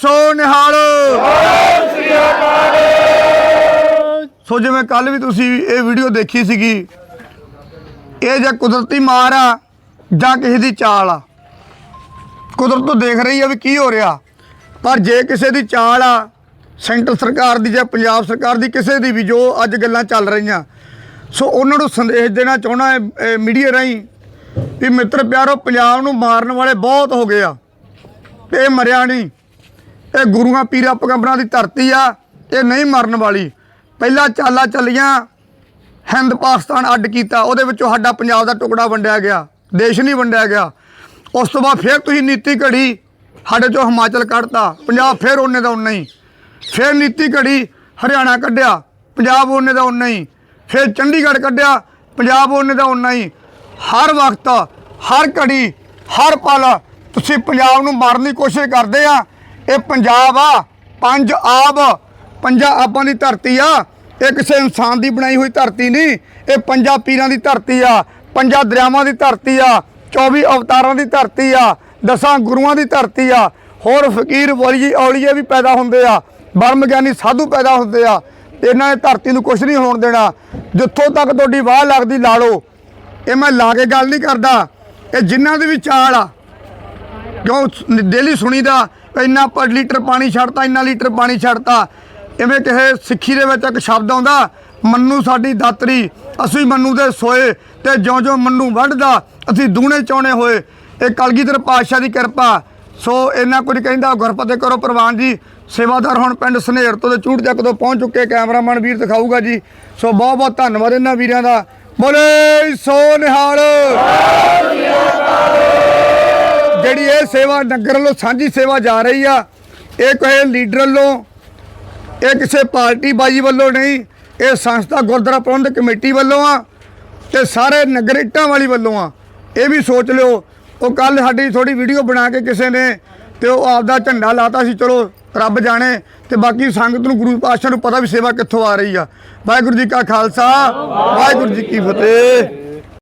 ਸੋ ਨਿਹਾਲ। ਸੋ ਜਿਵੇਂ ਕੱਲ ਵੀ ਤੁਸੀਂ ਇਹ ਵੀਡੀਓ ਦੇਖੀ ਸੀਗੀ, ਇਹ ਜਾਂ ਕੁਦਰਤੀ ਮਾਰ ਆ ਜਾਂ ਕਿਸੇ ਦੀ ਚਾਲ ਆ। ਕੁਦਰਤ ਤੋਂ ਦੇਖ ਰਹੀ ਆ ਵੀ ਕੀ ਹੋ ਰਿਹਾ। ਪਰ ਜੇ ਕਿਸੇ ਦੀ ਚਾਲ ਆ, ਸੈਂਟਰ ਸਰਕਾਰ ਦੀ ਜਾਂ ਪੰਜਾਬ ਸਰਕਾਰ ਦੀ, ਕਿਸੇ ਦੀ ਵੀ ਜੋ ਅੱਜ ਗੱਲਾਂ ਚੱਲ ਰਹੀਆਂ। ਸੋ ਉਹਨਾਂ ਨੂੰ ਸੰਦੇਸ਼ ਦੇਣਾ ਚਾਹਣਾ ਹੈ ਮੀਡੀਆ ਰਾਹੀਂ ਵੀ ਮਿੱਤਰ ਪਿਆਰੋ, ਪੰਜਾਬ ਨੂੰ ਮਾਰਨ ਵਾਲੇ ਬਹੁਤ ਹੋ ਗਏ ਆ। ਤੇ ਇਹ ਮਰਿਆ ਨਹੀਂ। ਇਹ ਗੁਰੂਆਂ ਪੀਰਾਂ ਪੈਗੰਬਰਾਂ ਦੀ ਧਰਤੀ ਆ ਇਹ ਨਹੀਂ ਮਰਨ ਵਾਲੀ। ਪਹਿਲਾਂ ਚਾਲਾਂ ਚੱਲੀਆਂ, ਹਿੰਦ ਪਾਕਿਸਤਾਨ ਅੱਡ ਕੀਤਾ, ਉਹਦੇ ਵਿੱਚੋਂ ਸਾਡਾ ਪੰਜਾਬ ਦਾ ਟੁਕੜਾ ਵੰਡਿਆ ਗਿਆ, ਦੇਸ਼ ਨਹੀਂ ਵੰਡਿਆ ਗਿਆ। ਉਸ ਤੋਂ ਬਾਅਦ ਫਿਰ ਤੁਸੀਂ ਨੀਤੀ ਘੜੀ ਸਾਡੇ ਚੋਂ ਹਿਮਾਚਲ ਕੱਢਤਾ, ਪੰਜਾਬ ਫਿਰ ਉਹਨੇ ਦਾ ਉਨਾ ਹੀ। ਫਿਰ ਨੀਤੀ ਘੜੀ ਹਰਿਆਣਾ ਕੱਢਿਆ, ਪੰਜਾਬ ਉਹਨੇ ਦਾ ਉਨਾ ਹੀ। ਫਿਰ ਚੰਡੀਗੜ੍ਹ ਕੱਢਿਆ, ਪੰਜਾਬ ਉਹਨੇ ਦਾ ਉਨਾ ਹੀ। ਹਰ ਵਕਤ, ਹਰ ਘੜੀ, ਹਰ ਪਲ, ਤੁਸੀਂ ਪੰਜਾਬ ਨੂੰ ਮਾਰਨ ਦੀ ਕੋਸ਼ਿਸ਼ ਕਰਦੇ ਆ ਇਹ ਪੰਜਾਬ ਆ, ਪੰਜ ਆਬ ਪੰਜਾਂ ਆਬਾਂ ਦੀ ਧਰਤੀ ਆ। ਇਹ ਕਿਸੇ ਇਨਸਾਨ ਦੀ ਬਣਾਈ ਹੋਈ ਧਰਤੀ ਨਹੀਂ, ਇਹ ਪੰਜਾਂ ਪੀਰਾਂ ਦੀ ਧਰਤੀ ਆ, ਪੰਜਾਂ ਦਰਿਆਵਾਂ ਦੀ ਧਰਤੀ ਆ 24 ਅਵਤਾਰਾਂ ਦੀ ਧਰਤੀ ਆ, ਦਸਾਂ ਗੁਰੂਆਂ ਦੀ ਧਰਤੀ ਆ। ਹੋਰ ਫਕੀਰ, ਵਲੀ, ਔਲੀਏ ਵੀ ਪੈਦਾ ਹੁੰਦੇ ਆ ਬਰਮ ਗਿਆਨੀ ਸਾਧੂ ਪੈਦਾ ਹੁੰਦੇ ਆ। ਇਹਨਾਂ ਨੇ ਧਰਤੀ ਨੂੰ ਕੁਝ ਨਹੀਂ ਹੋਣ ਦੇਣਾ। ਜਿੱਥੋਂ ਤੱਕ ਤੁਹਾਡੀ ਵਾਹ ਲੱਗਦੀ ਲਾ ਲਓ ਇਹ ਮੈਂ ਲਾ ਕੇ ਗੱਲ ਨਹੀਂ ਕਰਦਾ। ਇਹ ਜਿਨ੍ਹਾਂ ਦੀ ਵੀ ਚਾਲ ਆ, ਕਿਉਂ ਡੇਲੀ ਸੁਣੀਦਾ ਇੰਨਾ ਪਰ ਲੀਟਰ ਪਾਣੀ ਛੱਡਤਾ, ਇੰਨਾ ਲੀਟਰ ਪਾਣੀ ਛੱਡਤਾ। ਇਵੇਂ ਕਿਸੇ ਸਿੱਖੀ ਦੇ ਵਿੱਚ ਇੱਕ ਸ਼ਬਦ ਆਉਂਦਾ, ਮੰਨੂ ਸਾਡੀ ਦਾਤਰੀ, ਅਸੀਂ ਮੰਨੂ ਦੇ ਸੋਏ ਤੇ ਜਿਉਂ-ਜਿਉਂ ਮੰਨੂ ਵੱਢਦਾ, ਅਸੀਂ ਦੂਣੇ ਚੌਣੇ ਹੋਏ। ਇਹ ਕਲਗੀਧਰ ਪਾਤਸ਼ਾਹ ਦੀ ਕਿਰਪਾ। ਸੋ ਇਹਨਾਂ ਕੁਝ ਕਹਿੰਦਾ ਗੁਰਪਤੇ ਕਰੋ ਪ੍ਰਵਾਨ ਜੀ, ਸੇਵਾਦਾਰ ਹੁਣ ਪਿੰਡ ਸਨੇਰ ਤੋਂ ਤੇ ਚੂੜ ਚੱਕ ਤੋਂ ਪਹੁੰਚ ਚੁੱਕੇ ਕੈਮਰਾਮੈਨ ਵੀਰ ਦਿਖਾਊਗਾ ਜੀ। ਸੋ ਬਹੁਤ ਬਹੁਤ ਧੰਨਵਾਦ ਇਹਨਾਂ ਵੀਰਾਂ ਦਾ। ਬੋਲੇ ਸੋ ਨਿਹਾਲ! ਜਿਹੜੀ ਇਹ ਸੇਵਾ ਨਗਰ ਵੱਲੋਂ ਸਾਂਝੀ ਸੇਵਾ ਜਾ ਰਹੀ ਆ, ਇਹ ਕਿਸੇ ਲੀਡਰ ਵੱਲੋਂ, ਇਹ ਕਿਸੇ ਪਾਰਟੀ ਬਾਜੀ ਵੱਲੋਂ ਨਹੀਂ, ਇਹ ਸੰਸਥਾ ਗੁਰਦੁਆਰਾ ਪ੍ਰਬੰਧਕ ਕਮੇਟੀ ਵੱਲੋਂ ਆ ਤੇ ਸਾਰੇ ਨਗਰ ਇੱਟਾਂ ਵਾਲੀ ਵੱਲੋਂ ਆ। ਇਹ ਵੀ ਸੋਚ ਲਿਓ, ਉਹ ਕੱਲ ਸਾਡੀ ਥੋੜੀ ਵੀਡੀਓ ਬਣਾ ਕੇ ਕਿਸੇ ਨੇ ਤੇ ਉਹ ਆਪਦਾ ਝੰਡਾ ਲਾਤਾ ਸੀ, ਚਲੋ ਰੱਬ ਜਾਣੇ ਤੇ ਬਾਕੀ ਸੰਗਤ ਨੂੰ, ਗੁਰੂ ਪਾਤਸ਼ਾਹ ਨੂੰ ਪਤਾ ਵੀ ਸੇਵਾ ਕਿੱਥੋਂ ਆ ਰਹੀ ਆ। ਵਾਹਿਗੁਰੂ ਜੀ ਕਾ ਖਾਲਸਾ, ਵਾਹਿਗੁਰੂ ਜੀ ਕੀ ਫਤਿਹ।